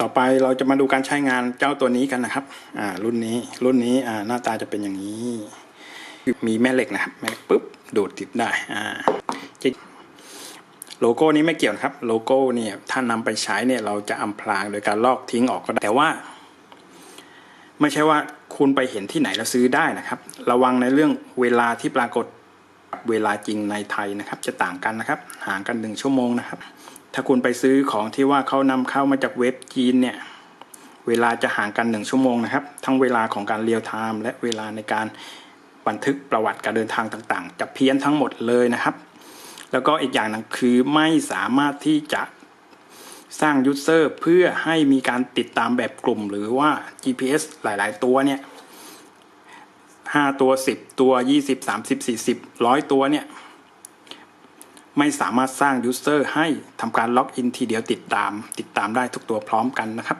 ต่อไปเราจะมาดูการใช้งานเจ้าตัวนี้กันนะครับ อ่า รุ่นนี้ รุ่นนี้ อ่า หน้าตาจะเป็นอย่างนี้ มีแม่เหล็กนะครับ แม่เหล็กปุ๊บ ดูดติดได้ อ่าจิโลโก้นี้ไม่เกี่ยวนะครับ โลโก้เนี่ย ถ้านำไปใช้เนี่ย เราจะอำพรางโดยการลอกทิ้งออกก็ได้ แต่ว่า ไม่ใช่ว่าคุณไปเห็นที่ไหนแล้วซื้อได้นะครับ ระวังในเรื่องเวลาที่ปรากฏเวลาจริงในไทยนะครับ จะต่างกันนะครับ ห่างกันหนึ่งชั่วโมงนะครับ ถ้าคุณไปซื้อของที่ว่าเขานำเข้ามาจากเว็บจีนเนี่ย เวลาจะห่างกันหนึ่งชั่วโมงนะครับ ทั้งเวลาของการเรียลไทม์และเวลาในการบันทึกประวัติการเดินทางต่างๆ จะเพี้ยนทั้งหมดเลยนะครับ แล้วก็อีกอย่างหนึงคือไม่สามารถที่จะสร้างยูเซอร์เพื่อให้มีการติดตามแบบกลุ่ม หรือว่า GPS หลาย ๆ ตัวเนี่ยห้าตัวสิบตัวยี่สิบสามสิบสี่สิบร้อยตัวเนี่ย ไม่สามารถสร้างยูเซอร์ให้ทำการล็อกอินทีเดียวติดตาม ติดตามได้ทุกตัวพร้อมกันนะครับ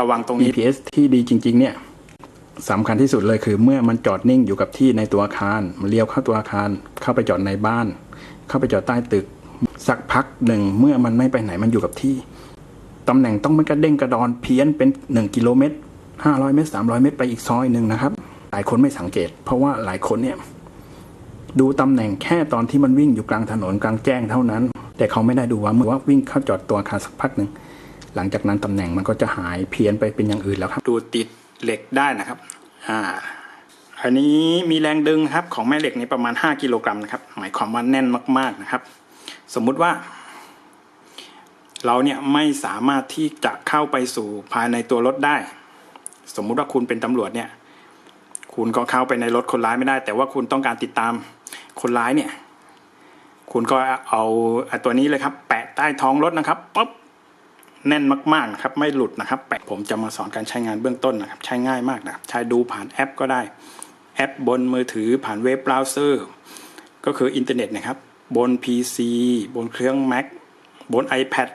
ระวังตรงนี้ GPS ที่ดีจริง ๆ เนี่ยสำคัญที่สุดเลยคือเมื่อมันจอดนิ่งอยู่กับที่ในตัวอาคาร มันเลี้ยวเข้าตัวอาคาร เข้าไปจอดในบ้าน เข้าไปจอดใต้ตึก สักพักหนึ่งเมื่อมันไม่ไปไหนมันอยู่กับที่ตำแหน่งต้องไมันกระเด้งกระดอนเพี้ยนเป็น 1 กิโลเมตร500 เมตร 300 เมตรไปอีกซอยหนึ่งนะครับ หลายคนไม่สังเกต เพราะว่าหลายคนเนี่ย ดูตำแหน่งแค่ตอนที่มันวิ่งอยู่กลางถนนกลางแจ้งเท่านั้น แต่เขาไม่ได้ดูว่าเมื่อว่าวิ่งเข้าจอดตัวอาคารสักพักหนึ่งหลังจากนั้นตำแหน่งมันก็จะหายเพี้ยนไปเป็นอย่างอื่นแล้วครับ ดูติดเหล็กได้นะครับอ่าอันนี้มีแรงดึงครับของแม่เหล็กนี้ประมาณ 5 กิโลกรัมนะครับ หมายความว่าแน่นมาก ๆนะครับ สมมุติว่า เราเนี่ยไม่สามารถที่จะเข้าไปสู่ภายในตัวรถได้ สมมุติว่าคุณเป็นตำรวจเนี่ย คุณก็เข้าไปในรถคนร้ายไม่ได้ แต่ว่าคุณต้องการติดตามคนร้ายเนี่ย คุณก็เอาตัวนี้เลยครับ แปะใต้ท้องรถนะครับปุ๊บแน่นมากๆนะครับ ไม่หลุดนะครับ แปะผมจะมาสอนการใช้งานเบื้องต้นนะครับ ใช้ง่ายมากนะใช้ดูผ่านแอปก็ได้ แอปบนมือถือผ่านเว็บเบราว์เซอร์ ก็คืออินเทอร์เน็ตนะครับ บน PC บนเครื่อง Mac บน iPad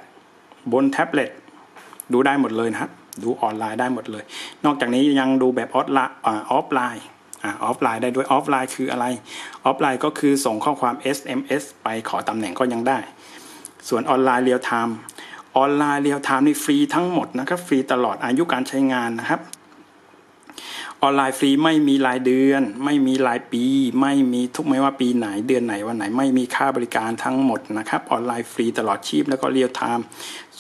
บนแท็บเล็ตดูได้หมดเลยนะครับ ดูออนไลน์ได้หมดเลย นอกจากนี้ยังดูแบบออฟไลน์ออฟไลน์ออฟไลน์ได้ด้วยออฟไลน์คืออะไร ออฟไลน์ก็คือส่งข้อความ SMS ไปขอตำแหน่งก็ยังได้ ส่วนออนไลน์เรียลไทม์ออนไลน์เรียลไทม์นี่ฟรีทั้งหมดนะครับ ฟรีตลอดอายุการใช้งานนะครับ ออนไลน์ฟรีไม่มีรายเดือน ไม่มีรายปี ไม่มีทุกไม่ว่าปีไหนเดือนไหนวันไหน ไม่มีค่าบริการทั้งหมดนะครับ ออนไลน์ฟรีตลอดชีพแล้วก็เรียลไทม์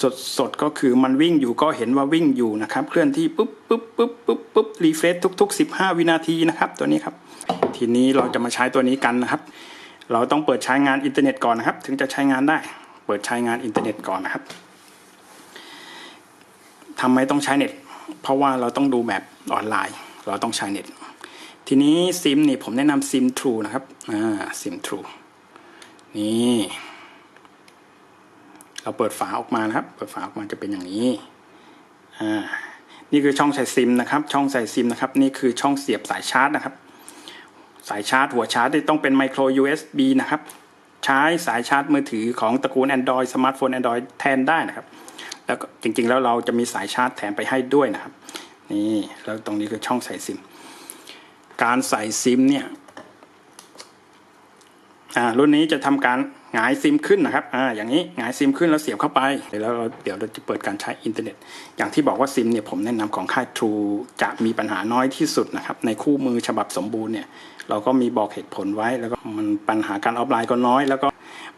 สดสดก็คือมันวิ่งอยู่ก็เห็นว่าวิ่งอยู่นะครับ เคลื่อนที่ปุ๊บปุ๊บปุ๊บปุ๊บปุ๊บรีเฟรชทุก ๆ 15 วินาทีนะครับ ตัวนี้ครับ ทีนี้เราจะมาใช้ตัวนี้กันนะครับ เราต้องเปิดใช้งานอินเทอร์เน็ตก่อนนะครับ ถึงจะใช้งานได้ เปิดใช้งานอินเทอร์เน็ตก่อนนะครับทำไมต้องใช้เน็ต เพราะว่าเราต้องดูแบบออนไลน์ เราต้องใช้เน็ต ทีนี้ซิมนี่ผมแนะนำซิม True นะครับอ่าซิม True นี่เราเปิดฝาออกมานะครับ เปิดฝาออกมาจะเป็นอย่างนี้อ่านี่คือช่องใส่ซิมนะครับ ช่องใส่ซิมนะครับ นี่คือช่องเสียบสายชาร์จนะครับ สายชาร์จหัวชาร์จที่ต้องเป็นไมโคร USB นะครับ ใช้สายชาร์จมือถือของตระกูล Android สมาร์ทโฟน Android แทนได้นะครับ แล้วก็จริงๆแล้วเราจะมีสายชาร์จแถมไปให้ด้วยนะครับ นี่แล้วตรงนี้คือช่องใส่ซิม การใส่ซิมเนี่ยอ่ารุ่นนี้จะทำการหงายซิมขึ้นนะครับอ่าอย่างนี้หงายซิมขึ้นแล้วเสียบเข้าไปแล้วเราเดี๋ยวเราจะเปิดการใช้อินเทอร์เน็ต อย่างที่บอกว่าซิมเนี่ยผมแนะนำของค่าย True จะมีปัญหาน้อยที่สุดนะครับ ในคู่มือฉบับสมบูรณ์เนี่ย เราก็มีบอกเหตุผลไว้แล้วก็มันปัญหาการออฟไลน์ก็น้อย แล้วก็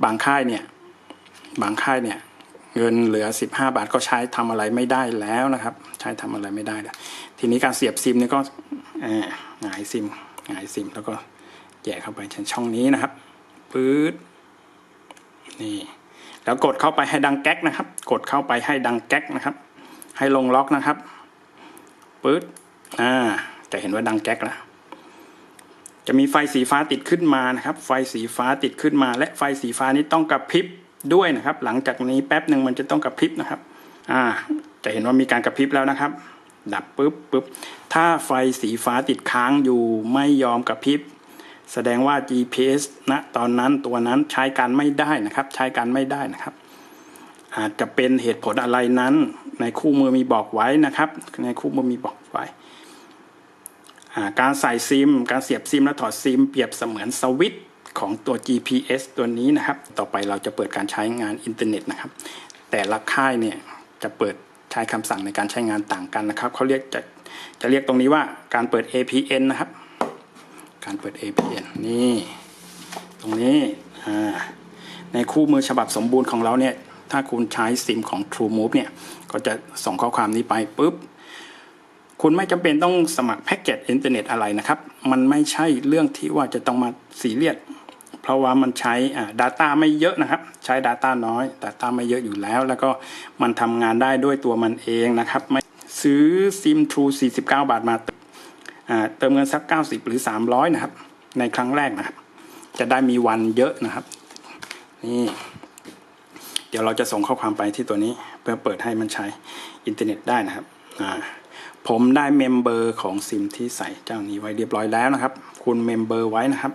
บางค่ายเนี่ย บางค่ายเนี่ย เงินเหลือ 15 บาทก็ใช้ทำอะไรไม่ได้แล้วนะครับ ใช้ทำอะไรไม่ได้แล้วทีนี้การเสียบซิมเนี่ยก็หงายซิมหงายซิม แล้วก็แยกเข้าไปช่องนี้นะครับปื๊ดนี่แล้วกดเข้าไปให้ดังแก๊กนะครับ กดเข้าไปให้ดังแก๊กนะครับ ให้ลงล็อกนะครับปื๊ดอ่าจะเห็นว่าดังแก๊กแล้วจะมีไฟสีฟ้าติดขึ้นมานะครับ ไฟสีฟ้าติดขึ้นมา และไฟสีฟ้านี้ต้องกระพริบ ด้วยนะครับ หลังจากนี้แป๊บหนึ่งมันจะต้องกระพริบนะครับ อ่า จะเห็นว่ามีการกระพริบแล้วนะครับ ดับปุ๊บปุ๊บถ้าไฟสีฟ้าติดค้างอยู่ไม่ยอมกระพริบ แสดงว่า GPS ณตอนนั้นตัวนั้นใช้การไม่ได้นะครับ ใช้การไม่ได้นะครับ อาจจะเป็นเหตุผลอะไรนั้น ในคู่มือมีบอกไว้นะครับ ในคู่มือมีบอกไว้การใส่ซิม การเสียบซิมและถอดซิม เปรียบเสมือนสวิต ของตัว GPS ตัวนี้นะครับ ต่อไปเราจะเปิดการใช้งานอินเทอร์เน็ตนะครับ แต่ละค่ายเนี่ยจะเปิดใช้คำสั่งในการใช้งานต่างกันนะครับเขาเรียกจะจะเรียกตรงนี้ว่าการเปิด APN นะครับ การเปิด APN นี่ตรงนี้ในคู่มือฉบับสมบูรณ์ของเราเนี่ยถ้าคุณใช้ซิมของ TrueMove เนี่ยก็จะส่งข้อความนี้ไปปุ๊บคุณไม่จำเป็นต้องสมัครแพ็กเกจอินเทอร์เน็ตอะไรนะครับ มันไม่ใช่เรื่องที่ว่าจะต้องมาซีเรียส เพราะว่ามันใช้อ่า Data ไม่เยอะนะครับ ใช้ Data น้อย Data ไม่เยอะอยู่แล้ว แล้วก็มันทำงานได้ด้วยตัวมันเองนะครับไม่ซื้อซิม True 49 บาทมาอ่าเติมเงินสัก 90 หรือ 300 นะครับ ในครั้งแรกนะครับ จะได้มีวันเยอะนะครับ นี่ เดี๋ยวเราจะส่งข้อความไปที่ตัวนี้ เพื่อเปิดให้มันใช้อินเทอร์เน็ตได้นะครับผมได้เมมเบอร์ของซิมที่ใส่เจ้านี้ไว้เรียบร้อยแล้วนะครับ คุณเมมเบอร์ไว้นะครับ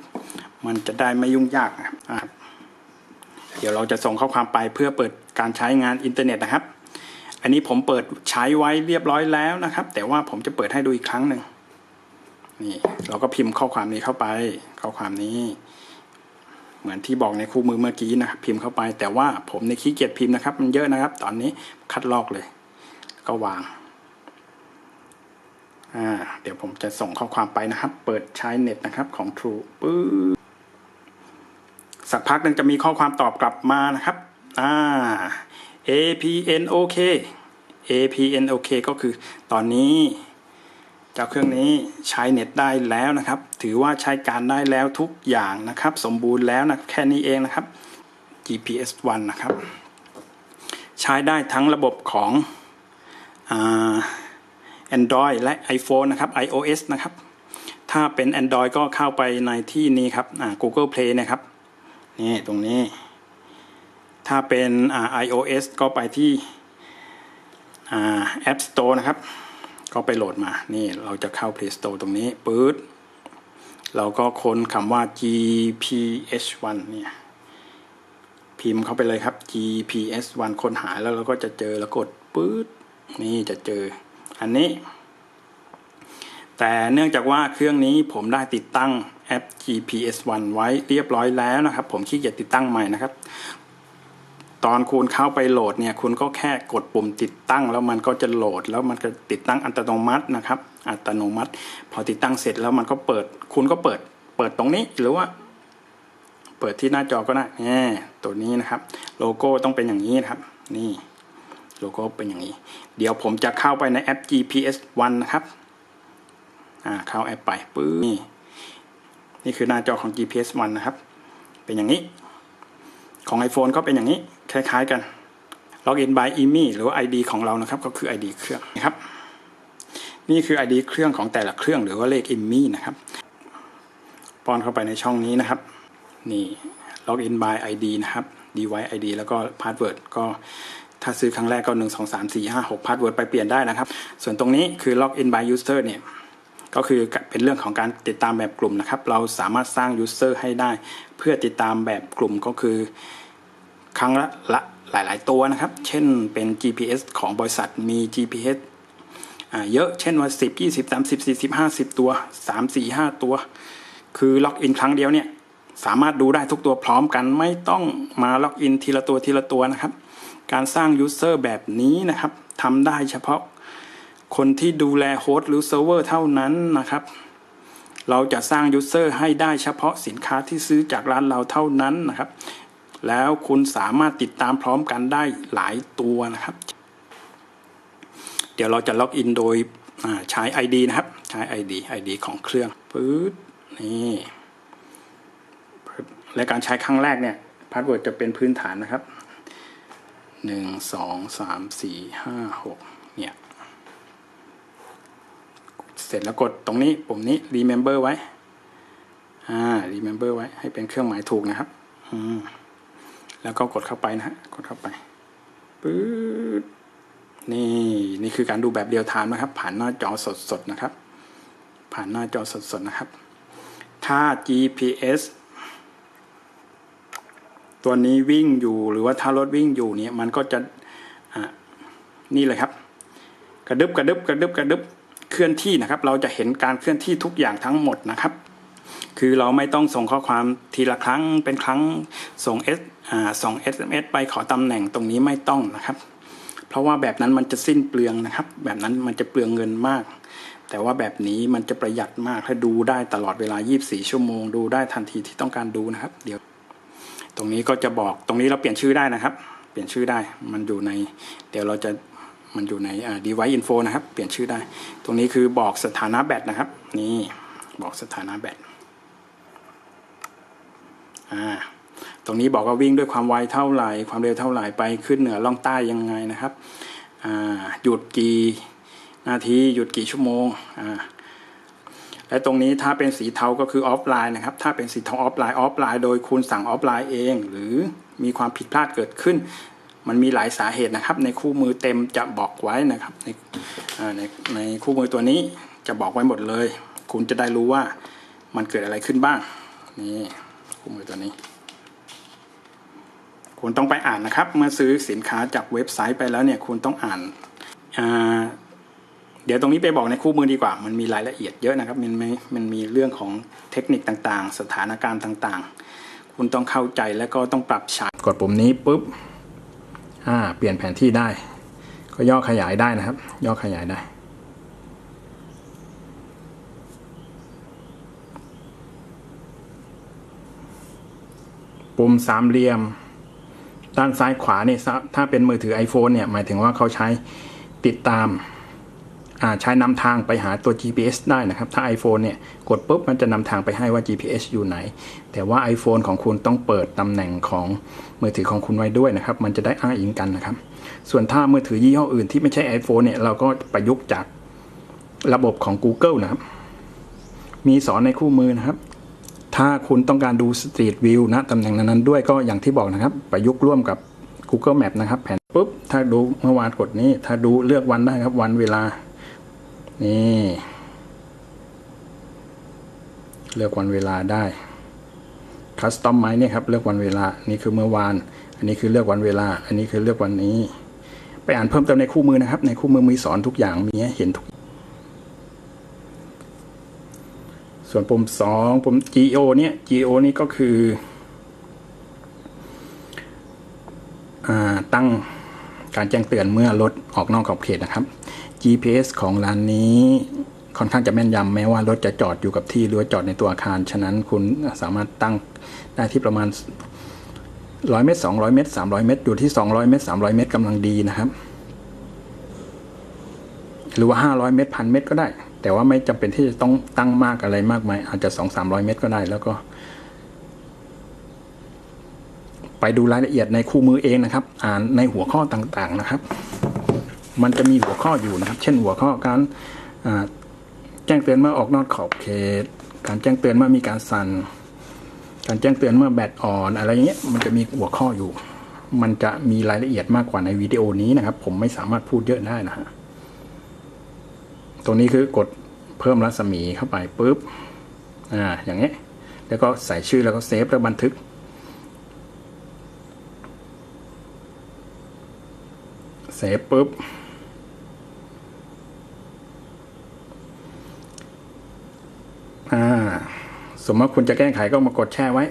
มันจะได้ไม่ยุ่งยากนะครับเดี๋ยวเราจะส่งข้อความไปเพื่อเปิดการใช้งานอินเทอร์เน็ตนะครับ อันนี้ผมเปิดใช้ไว้เรียบร้อยแล้วนะครับ แต่ว่าผมจะเปิดให้ดูอีกครั้งหนึ่งนี่เราก็พิมพ์ข้อความนี้เข้าไป ข้อความนี้ เหมือนที่บอกในคู่มือเมื่อกี้นะครับพิมพ์เข้าไป แต่ว่าผมในขี้เกียจพิมพ์นะครับ มันเยอะนะครับ ตอนนี้คัดลอกเลย ก็วางอ่าเดี๋ยวผมจะส่งข้อความไปนะครับ เปิดใช้เน็ตนะครับของ True ปึ๊บ สักพักหนึ่งจะมีข้อความตอบกลับมานะครับอ่า APN OK APN OK ก็คือตอนนี้เจ้าเครื่องนี้ใช้เน็ตได้แล้วนะครับ ถือว่าใช้การได้แล้วทุกอย่างนะครับ สมบูรณ์แล้วนะแค่นี้เองนะครับ GPS 1 นะครับ ใช้ได้ทั้งระบบของอ่า Android และ iPhone นะครับ iOS นะครับ ถ้าเป็น Android ก็เข้าไปในที่นี้ครับ Google Play นะครับ นี่ตรงนี้ ถ้าเป็น iOS ก็ไปที่อ่า App Store นะครับ ก็ไปโหลดมา นี่เราจะเข้า Play Store ตรงนี้ปื๊ดเราก็ค้นคำว่า GPH1 เนี่ย พิมพ์เข้าไปเลยครับ GPS1 ค้นหาแล้วเราก็จะเจอแล้วกดปื๊ดนี่จะเจอ อันนี้ แต่เนื่องจากว่าเครื่องนี้ผมได้ติดตั้ง แอป GPS1 ไว้เรียบร้อยแล้วนะครับ ผมขี้เกียจติดตั้งใหม่นะครับ ตอนคุณเข้าไปโหลดเนี่ย คุณก็แค่กดปุ่มติดตั้ง แล้วมันก็จะโหลด แล้วมันก็ติดตั้งอัตโนมัตินะครับ อัตโนมัติ พอติดตั้งเสร็จแล้วมันก็เปิด คุณก็เปิด เปิดตรงนี้หรือว่า เปิดที่หน้าจอก็ได้แหมตัวนี้นะครับ โลโก้ต้องเป็นอย่างนี้นะครับ นี่โลโก้เป็นอย่างนี้ เดี๋ยวผมจะเข้าไปในแอป GPS One นะครับ อ่า เข้าแอปไปปื้อนี่ นี่คือหน้าจอของ GPS One นะครับ เป็นอย่างนี้ ของ iPhone ก็เป็นอย่างนี้ คล้ายๆกัน Login by IMEI หรือว่า ID ของเรานะครับ ก็คือ ID เครื่องนะครับ นี่คือ ID เครื่องของแต่ละเครื่องหรือว่าเลข IMEI นะครับป้อนเข้าไปในช่องนี้นะครับ นี่ Login by ID นะครับ device ID แล้วก็ password ก็ถ้าซื้อครั้งแรกก็ 1 2 3 4 5 6 password ไปเปลี่ยนได้นะครับ ส่วนตรงนี้คือ login by user เนี่ย ก็คือเป็นเรื่องของการติดตามแบบกลุ่มนะครับ เราสามารถสร้าง user ให้ได้ เพื่อติดตามแบบกลุ่มก็คือ ครั้งละละหลาย ๆ ตัวนะครับ เช่นเป็น GPS ของบริษัทมี GPS เยอะเช่นว่า 10 20 30 40 50 ตัว 3 4 5 ตัว คือล็อกอินครั้งเดียวเนี่ยสามารถดูได้ทุกตัวพร้อมกันไม่ต้องมาล็อกอินทีละตัวทีละตัวนะครับ การสร้าง user แบบนี้นะครับทำได้เฉพาะ คนที่ดูแลโฮสต์หรือเซิร์ฟเวอร์เท่านั้นนะครับ เราจะสร้าง user ให้ได้เฉพาะสินค้าที่ซื้อจากร้านเราเท่านั้นนะครับ แล้วคุณสามารถติดตามพร้อมกันได้หลายตัวนะครับ เดี๋ยวเราจะล็อกอินโดยใช้ ID นะครับ ใช้ ID ID ของเครื่องปื๊ดนี่และการใช้ครั้งแรกเนี่ยพาสเวิร์ดจะเป็นพื้นฐานนะครับหนึ่งสองสามสี่ห้าหกเนี่ย เสร็จแล้วกดตรงนี้ปุ่มนี้ remember ไว้ อ่า remember ไว้ ให้เป็นเครื่องหมายถูกนะครับ อืม แล้วก็กดเข้าไปนะฮะ กดเข้าไปปื๊ดนี่ นี่คือการดูแบบเรียลไทม์นะครับ ผ่านหน้าจอสดๆนะครับ ผ่านหน้าจอสดๆนะครับ ถ้า GPS ตัวนี้วิ่งอยู่หรือว่าถ้ารถวิ่งอยู่เนี่ยมันก็จะอ่านี่เลยครับ กระดึบกระดึบกระดึบกระดึบ เคลื่อนที่นะครับ เราจะเห็นการเคลื่อนที่ทุกอย่างทั้งหมดนะครับ คือเราไม่ต้องส่งข้อความทีละครั้งเป็นครั้งส่ง S อ่าส่ง SMS ไปขอตำแหน่งตรงนี้ไม่ต้องนะครับ เพราะว่าแบบนั้นมันจะสิ้นเปลืองนะครับ แบบนั้นมันจะเปลืองเงินมาก แต่ว่าแบบนี้มันจะประหยัดมากถ้าดูได้ตลอดเวลา 24 ชั่วโมง ดูได้ทันทีที่ต้องการดูนะครับ เดี๋ยว ตรงนี้ก็จะบอกตรงนี้เราเปลี่ยนชื่อได้นะครับ เปลี่ยนชื่อได้มันอยู่ใน เดี๋ยวเราจะ มันอยู่ใน device info นะครับ เปลี่ยนชื่อได้ ตรงนี้คือบอกสถานะแบตนะครับ นี่บอกสถานะแบตอ่าตรงนี้บอกว่าวิ่งด้วยความไวเท่าไหร่ ความเร็วเท่าไหร่ไปขึ้นเหนือล่องใต้ยังไงนะครับอ่าหยุดกี่นาทีหยุดกี่ชั่วโมงอ่าและตรงนี้ถ้าเป็นสีเทาก็คือออฟไลน์นะครับ ถ้าเป็นสีเทาออฟไลน์ออฟไลน์โดยคุณสั่งออฟไลน์เอง หรือมีความผิดพลาดเกิดขึ้น มันมีหลายสาเหตุนะครับ ในคู่มือเต็มจะบอกไว้นะครับ ในในในคู่มือตัวนี้จะบอกไว้หมดเลย คุณจะได้รู้ว่ามันเกิดอะไรขึ้นบ้างนี่คู่มือตัวนี้ คุณต้องไปอ่านนะครับ เมื่อซื้อสินค้าจากเว็บไซต์ไปแล้วเนี่ยคุณต้องอ่านอ่าเดี๋ยวตรงนี้ไปบอกในคู่มือดีกว่า มันมีรายละเอียดเยอะนะครับ มันมมันมีเรื่องของเทคนิคต่างๆ สถานการณ์ต่างๆ คุณต้องเข้าใจแล้วก็ต้องปรับใช้กดปุ่มนี้ปุ๊บ อ่าเปลี่ยนแผนที่ได้ ก็ย่อขยายได้นะครับ ย่อขยายได้ ปุ่มสามเหลี่ยม ด้านซ้ายขวาเนี่ยถ้าเป็นมือถือ iPhone เนี่ย หมายถึงว่าเขาใช้ติดตามอ่าใช้นำทางไปหาตัว GPS ได้นะครับ ถ้า iPhone เนี่ย กดปุ๊บมันจะนำทางไปให้ว่า GPS อยู่ไหน แต่ว่า iPhone ของคุณต้องเปิดตำแหน่งของ มือถือของคุณไว้ด้วยนะครับ มันจะได้อ้างอิงกันนะครับ ส่วนถ้ามือถือยี่ห้ออื่นที่ไม่ใช่ iPhone เนี่ยเราก็ประยุกต์จากระบบของ Google นะครับ มีสอนในคู่มือนะครับ ถ้าคุณต้องการดู Street View นะตำแหน่งนั้นๆด้วยก็อย่างที่บอกนะครับ ประยุกต์ร่วมกับ Google Map นะครับ แผนปุ๊บ ถ้าดูเมื่อวานกดนี้ ถ้าดูเลือกวันได้ครับ วันเวลา นี่ เลือกวันเวลาได้ คัสตอมไหมเนี่ยครับเลือกวันเวลานี่คือเมื่อวาน อันนี้คือเลือกวันเวลา อันนี้คือเลือกวันนี้ ไปอ่านเพิ่มเติมในคู่มือนะครับ ในคู่มือมีสอนทุกอย่างมีให้เห็นทุก ส่วนปุ่มสองปุ่ม GO เนี่ย GO นี่ก็คืออตั้งการแจ้งเตือนเมื่อรถออกนอกขอบเขตนะครับ GPS ของร้านนี้ค่อนข้างจะแม่นยำแม้ว่ารถจะจอดอยู่กับที่หรือจอดในตัวอาคาร ฉะนั้นคุณสามารถตั้ง ได้ที่ประมาณ 100 เมตร 200 เมตร 300 เมตร อยู่ที่ 200 เมตร 300 เมตรกำลังดีนะครับ หรือว่า 500 เมตรพันเมตรก็ได้ แต่ว่าไม่จำเป็นที่จะต้องตั้งมากอะไรมากมาย อาจจะ 2 300 เมตรก็ได้แล้วก็ไปดูรายละเอียดในคู่มือเองนะครับ อ่านในหัวข้อต่างๆนะครับ มันจะมีหัวข้ออยู่นะครับ เช่นหัวข้อการแจ้งเตือนเมื่อออกนอกขอบเขต การแจ้งเตือนเมื่อมีการสั่น การแจ้งเตือนเมื่อแบตอ่อนอะไรเงี้ยมันจะมีหัวข้ออยู่ มันจะมีรายละเอียดมากกว่าในวิดีโอนี้นะครับ ผมไม่สามารถพูดเยอะได้นะฮะตรงนี้คือกดเพิ่มรัศมีเข้าไปปุ๊บอ่าอย่างเงี้ยแล้วก็ใส่ชื่อแล้วก็เซฟแล้วบันทึก เซฟปุ๊บ อ่า สมมติคุณจะแก้ไขก็มากดแช่ไว้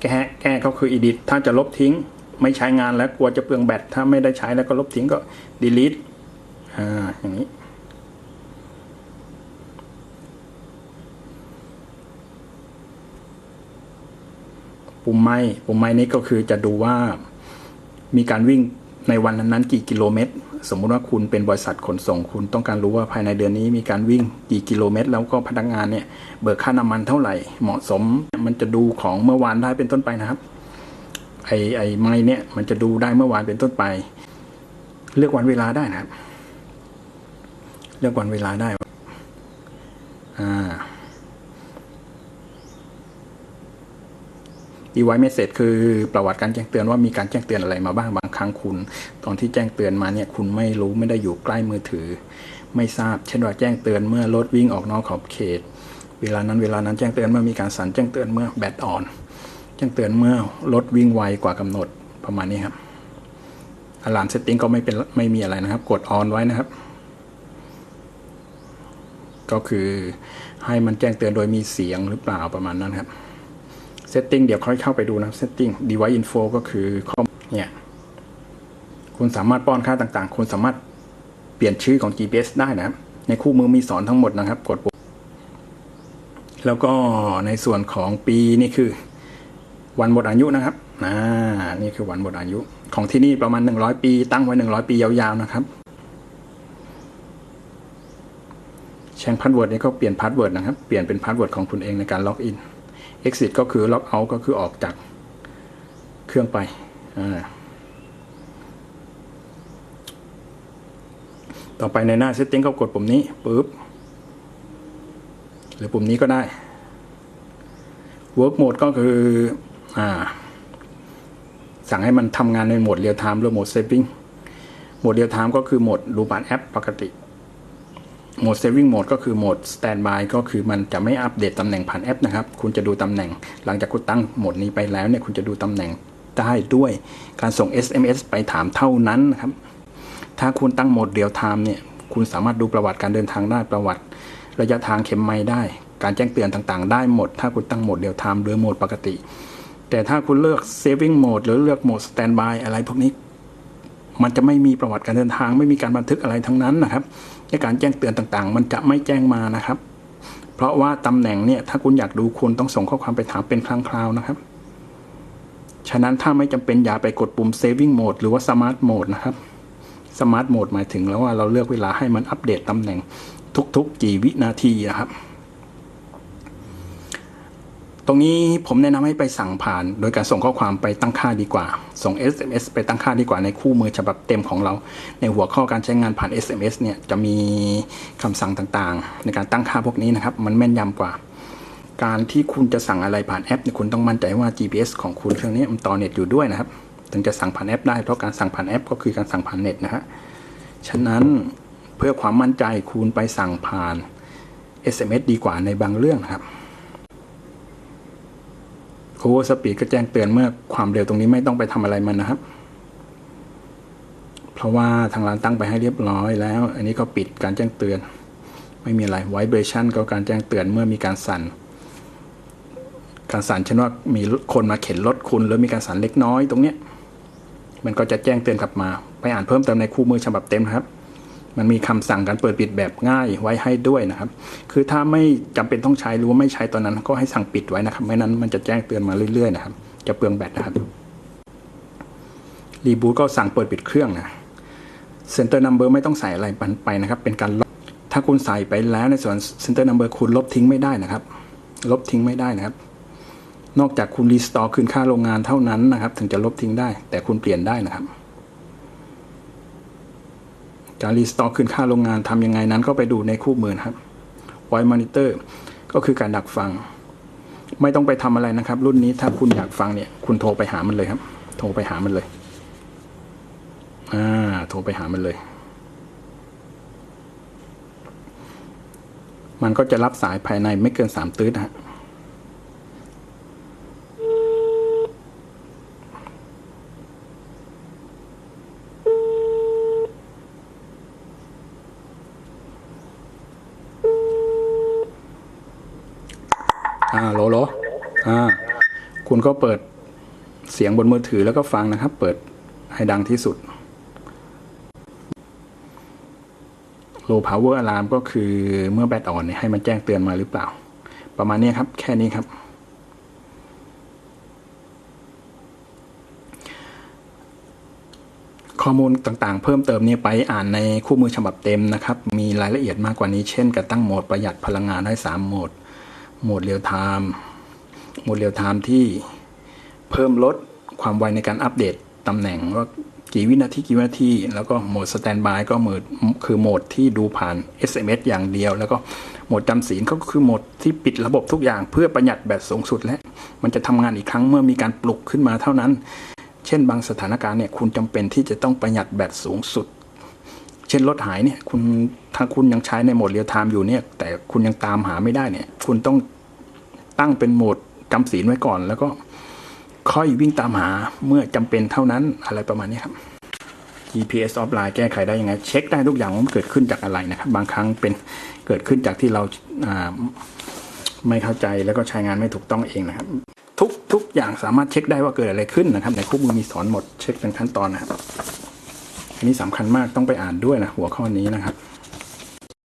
แก้แก้ก็คือ edit ถ้าจะลบทิ้ง ไม่ใช้งานแล้วกลัวจะเปลืองแบตถ้าไม่ได้ใช้แล้วก็ลบทิ้งก็ delete อ่าอย่างนี้ปุ่มไม้ปุ่มไม้นี้ก็คือจะดูว่ามีการวิ่ง ในวันนั้นๆกี่กิโลเมตร สมมุติว่าคุณเป็นบริษัทขนส่งคุณต้องการรู้ว่าภายในเดือนนี้มีการวิ่งกี่กิโลเมตร แล้วก็พนักงานเนี่ยเบิกค่าน้ำมันเท่าไหร่เหมาะสมมันจะดูของเมื่อวานได้เป็นต้นไปนะครับไอไอไม้เนี่ยมันจะดูได้เมื่อวานเป็นต้นไป เลือกวันเวลาได้นะครับ เลือกวันเวลาได้อ่า ดีไว้เมสเซจคือประวัติการแจ้งเตือนว่ามีการแจ้งเตือนอะไรมาบ้างบางครั้งคุณ ตอนที่แจ้งเตือนมาเนี่ยคุณไม่รู้ไม่ได้อยู่ใกล้มือถือ ไม่ทราบเช่นว่าแจ้งเตือนเมื่อรถวิ่งออกนอกขอบเขต เวลานั้นเวลานั้นแจ้งเตือนเมื่อมีการสั่นแจ้งเตือนเมื่อแบตอ่อน แจ้งเตือนเมื่อรถวิ่งไวกว่ากำหนดประมาณนี้ครับอะลามเซตติ้งก็ไม่เป็นไม่มีอะไรนะครับ กดออนไว้นะครับ ก็คือให้มันแจ้งเตือนโดยมีเสียงหรือเปล่าประมาณนั้นครับ เซตติ้งเดี๋ยวค่อยเข้าไปดูนะเซตติ้ง device info ก็คือข้อเนี่ยคุณสามารถป้อนค่าต่างๆ คุณสามารถเปลี่ยนชื่อของ GPS ได้นะครับ ในคู่มือมีสอนทั้งหมดนะครับ กดปุ่มแล้วก็ในส่วนของปีนี่คือ วันหมดอายุนะครับอ่านี่คือวันหมดอายุ ของที่นี่ประมาณ 100 ปี ตั้งไว้ 100 ปียาวๆนะครับแชงพาสเวิร์ดนี่ก็เปลี่ยนพาสเวิร์ดนะครับ เปลี่ยนเป็นพาสเวิร์ดของคุณเองในการล็อกอิน exit ก็คือล็อกเอาก็คือออกจากเครื่องไป ต่อไปในหน้า setting ก็กดปุ่มนี้ปุ๊บ หรือปุ่มนี้ก็ได้ work mode ก็คืออ่าสั่งให้มันทำงานในโหมด real time หรือโหมด saving โหมด real time ก็คือโหมดดูผ่านแอปปกติ โหมด saving mode ก็คือโหมด standby ก็คือมันจะไม่อัปเดตตำแหน่งผ่านแอปนะครับ คุณจะดูตำแหน่ง หลังจากคุณตั้งโหมดนี้ไปแล้วเนี่ยคุณจะดูตำแหน่งได้ด้วย การส่ง SMS ไปถามเท่านั้นนะครับ ถ้าคุณตั้งโหมดเรียลไทม์เนี่ย คุณสามารถดูประวัติการเดินทางได้ประวัติ ระยะทางเข็มไมล์ได้ การแจ้งเตือนต่างๆ ได้หมด ถ้าคุณตั้งโหมดเรียลไทม์หรือโหมดปกติ แต่ถ้าคุณเลือก saving mode หรือเลือกโหมด standby อะไรพวกนี้ มันจะไม่มีประวัติการเดินทาง ไม่มีการบันทึกอะไรทั้งนั้นนะครับ ในการแจ้งเตือนต่างๆ มันจะไม่แจ้งมานะครับ เพราะว่าตำแหน่งเนี่ยถ้าคุณอยากดูคุณต้องส่งข้อความไปถามเป็นครั้งคราวนะครับ ฉะนั้นถ้าไม่จำเป็นอย่าไปกดปุ่ม saving mode หรือว่า smart mode นะครับ smart mode หมายถึงแล้วว่าเราเลือกเวลาให้มันอัปเดตตำแหน่งทุกๆกี่วินาทีนะครับ ตรงนี้ผมแนะนำให้ไปสั่งผ่าน โดยการส่งข้อความไปตั้งค่าดีกว่า ส่ง SMS ไปตั้งค่าดีกว่าในคู่มือฉบับเต็มของเรา ในหัวข้อการใช้งานผ่าน SMS เนี่ยจะมีคำสั่งต่างๆ ในการตั้งค่าพวกนี้นะครับ มันแม่นยำกว่า การที่คุณจะสั่งอะไรผ่านแอปเนี่ยคุณต้องมั่นใจว่า GPS ของคุณเครื่องนี้มันต่อเน็ตอยู่ด้วยนะครับ ถึงจะสั่งผ่านแอปได้เพราะการสั่งผ่านแอป ก็คือการสั่งผ่านเน็ตนะฮะฉะนั้นเพื่อความมั่นใจคุณไปสั่งผ่าน SMS ดีกว่าในบางเรื่องนะครับ Over Speed ก็แจ้งเตือนเมื่อความเร็วตรงนี้ไม่ต้องไปทำอะไรมันนะครับ เพราะว่าทางร้านตั้งไปให้เรียบร้อยแล้ว อันนี้ก็ปิดการแจ้งเตือน ไม่มีอะไร Vibration ก็การแจ้งเตือนเมื่อมีการสั่น การสั่นเช่นว่ามีคนมาเข็นรถคุณ หรือมีการสั่นเล็กน้อยตรงเนี้ยมันก็จะแจ้งเตือนกลับมา ไปอ่านเพิ่มเติมในคู่มือฉบับเต็มนะครับ มันมีคำสั่งการเปิดปิดแบบง่ายไว้ให้ด้วยนะครับ คือถ้าไม่จำเป็นต้องใช้หรือว่าไม่ใช้ตอนนั้นก็ให้สั่งปิดไว้นะครับ ไม่นั้นมันจะแจ้งเตือนมาเรื่อยๆนะครับ จะเปลืองแบตนะครับ รีบูตก็สั่งเปิดปิดเครื่องนะเซ็นเตอร์นัมเบอร์ไม่ต้องใส่อะไรไปนะครับ เป็นการลบ ถ้าคุณใส่ไปแล้วในส่วนเซ็นเตอร์นัมเบอร์คุณลบทิ้งไม่ได้นะครับ ลบทิ้งไม่ได้นะครับ นอกจากคุณรีสตอร์คืนค่าโรงงานเท่านั้นนะครับ ถึงจะลบทิ้งได้ แต่คุณเปลี่ยนได้นะครับ การรีสตอร์คืนค่าโรงงานทำยังไงนั้นก็ไปดูในคู่มือนะครับ Voice Monitor ก็คือการดักฟัง ไม่ต้องไปทำอะไรนะครับ รุ่นนี้ถ้าคุณอยากฟังเนี่ย คุณโทรไปหามันเลยครับ โทรไปหามันเลย อ่า โทรไปหามันเลย มันก็จะรับสายภายในไม่เกินสามตื้ดนะฮะ อ่าโหลโหลอ่า คุณ ก็เปิดเสียงบนมือถือแล้วก็ฟังนะครับ เปิดให้ดังที่สุด low power alarm ก็คือเมื่อแบตอ่อนเนี่ยให้มันแจ้งเตือนมาหรือเปล่า ประมาณนี้ครับ แค่นี้ครับ ข้อมูลต่างๆ เพิ่มเติมนี่ไปอ่านในคู่มือฉบับเต็มนะครับ มีรายละเอียดมากกว่านี้ เช่นการตั้งโหมดประหยัดพลังงานได้ 3 โหมด โหมดเรียลไทม์ โหมดเรียลไทม์ที่ เพิ่มลดความไวในการอัปเดตตำแหน่งว่ากี่วินาทีกี่วินาทีแล้วก็โหมดสแตนบายก็โหมดคือโหมดที่ดูผ่าน SMS อย่างเดียว แล้วก็โหมดจำศีลก็คือโหมดที่ปิดระบบทุกอย่างเพื่อประหยัดแบตสูงสุดและ มันจะทำงานอีกครั้งเมื่อมีการปลุกขึ้นมาเท่านั้น เช่นบางสถานการณ์เนี่ยคุณจำเป็นที่จะต้องประหยัดแบตสูงสุด เช่นรถหายเนี่ยคุณถ้าคุณยังใช้ในโหมดเรียลไทม์อยู่เนี่ยแต่คุณยังตามหาไม่ได้เนี่ยคุณต้องตั้งเป็นโหมดจำศีลไว้ก่อนแล้วก็ ค่อยวิ่งตามหาเมื่อจำเป็นเท่านั้นอะไรประมาณนี้ครับ GPS ออฟไลน์แก้ไขได้ยังไง เช็คได้ทุกอย่างว่ามันเกิดขึ้นจากอะไรนะครับ บางครั้งเป็นเกิดขึ้นจากที่เราาไม่เข้าใจแล้วก็ใช้งานไม่ถูกต้องเองนะครับ ทุกทุกอย่างสามารถเช็คได้ว่าเกิดอะไรขึ้นนะครับ ในคู่มือมีสอนหมดเช็คเป็นขั้นตอนนะครับอันนี้สำคัญมากต้องไปอ่านด้วยนะหัวข้อนี้นะครับ